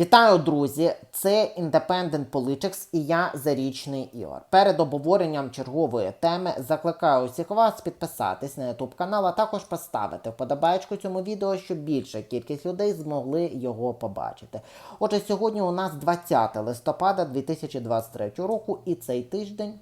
Вітаю, друзі! Це Independent Politics і я Зарічний Ігор. Перед обговоренням чергової теми закликаю усіх вас підписатись на YouTube канал, а також поставити вподобайку цьому відео, щоб більша кількість людей змогли його побачити. Отже, сьогодні у нас 20 листопада 2023 року, і цей тиждень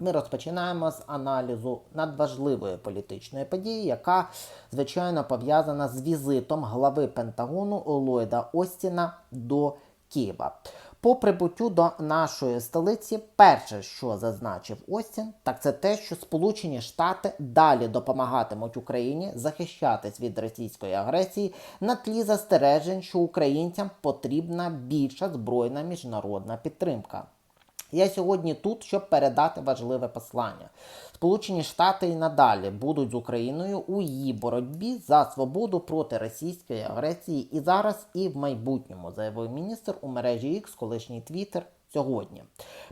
ми розпочинаємо з аналізу надважливої політичної події, яка звичайно пов'язана з візитом глави Пентагону Ллойда Остіна до Києва. По прибуттю до нашої столиці, перше, що зазначив Остін, так це те, що Сполучені Штати далі допомагатимуть Україні захищатись від російської агресії на тлі застережень, що українцям потрібна більша збройна міжнародна підтримка. Я сьогодні тут, щоб передати важливе послання. Сполучені Штати і надалі будуть з Україною у її боротьбі за свободу проти російської агресії і зараз, і в майбутньому, заявив міністр у мережі X, колишній Твіттер. Сьогодні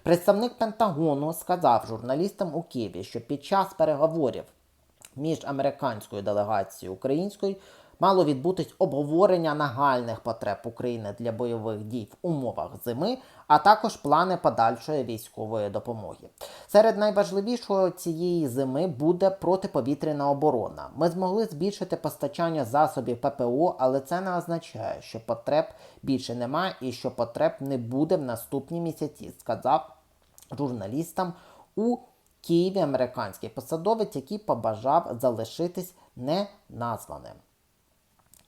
представник Пентагону сказав журналістам у Києві, що під час переговорів між американською делегацією українською мало відбутись обговорення нагальних потреб України для бойових дій в умовах зими, а також плани подальшої військової допомоги. Серед найважливішого цієї зими буде протиповітряна оборона. Ми змогли збільшити постачання засобів ППО, але це не означає, що потреб більше немає і що потреб не буде в наступні місяці, сказав журналістам у Києві американський посадовець, який побажав залишитись неназваним.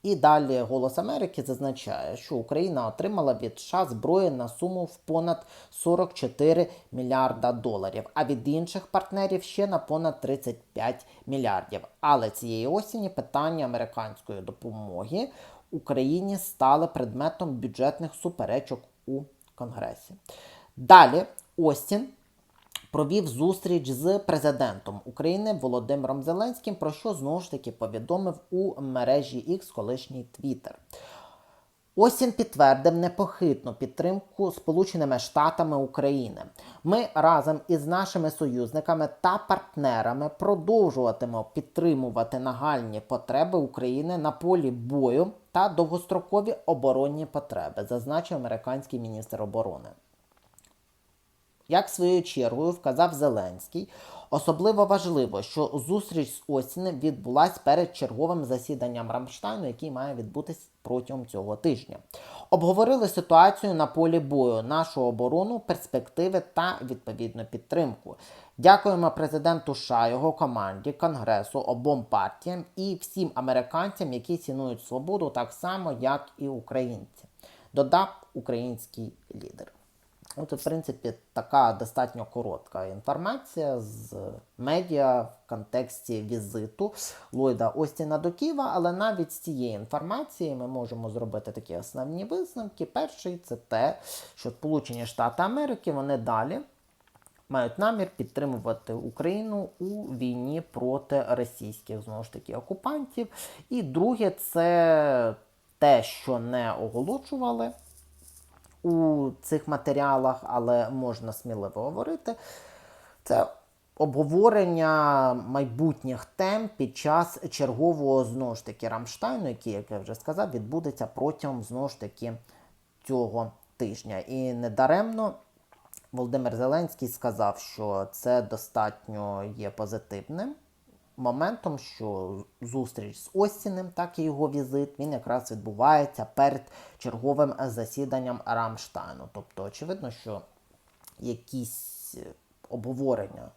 І далі Голос Америки зазначає, що Україна отримала від США зброї на суму в понад 44 мільярда доларів, а від інших партнерів ще на понад 35 мільярдів. Але цієї осені питання американської допомоги Україні стали предметом бюджетних суперечок у Конгресі. Далі Остін провів зустріч з президентом України Володимиром Зеленським, про що знову ж таки повідомив у мережі X колишній Твіттер. Остін підтвердив непохитну підтримку Сполученими Штатами України. Ми разом із нашими союзниками та партнерами продовжуватимемо підтримувати нагальні потреби України на полі бою та довгострокові оборонні потреби, зазначив американський міністр оборони. Як своєю чергою вказав Зеленський, особливо важливо, що зустріч з Остіним відбулась перед черговим засіданням Рамштайну, який має відбутись протягом цього тижня. Обговорили ситуацію на полі бою, нашу оборону, перспективи та відповідну підтримку. Дякуємо президенту США, його команді, Конгресу, обом партіям і всім американцям, які цінують свободу так само, як і українці. Додав український лідер. От, в принципі, така достатньо коротка інформація з медіа в контексті візиту Ллойда Остіна до Києва, але навіть з цієї інформації ми можемо зробити такі основні висновки. Перший це те, що Сполучені Штати Америки вони далі мають намір підтримувати Україну у війні проти російських знову ж таки окупантів. І друге, це те, що не оголошували у цих матеріалах, але можна сміливо говорити, це обговорення майбутніх тем під час чергового знову ж таки Рамштайну, який, як я вже сказав, відбудеться протягом знову ж таки цього тижня. І недаремно Володимир Зеленський сказав, що це достатньо є позитивним моментом, що зустріч з Остіним, так і його візит, він якраз відбувається перед черговим засіданням Рамштайну. Тобто, очевидно, що якісь обговорення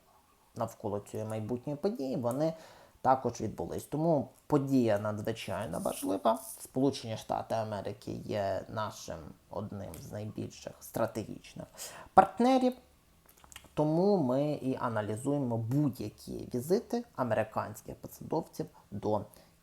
навколо цієї майбутньої події, вони також відбулись. Тому подія надзвичайно важлива. Сполучені Штати Америки є нашим одним з найбільших стратегічних партнерів. Тому ми і аналізуємо будь-які візити американських посадовців до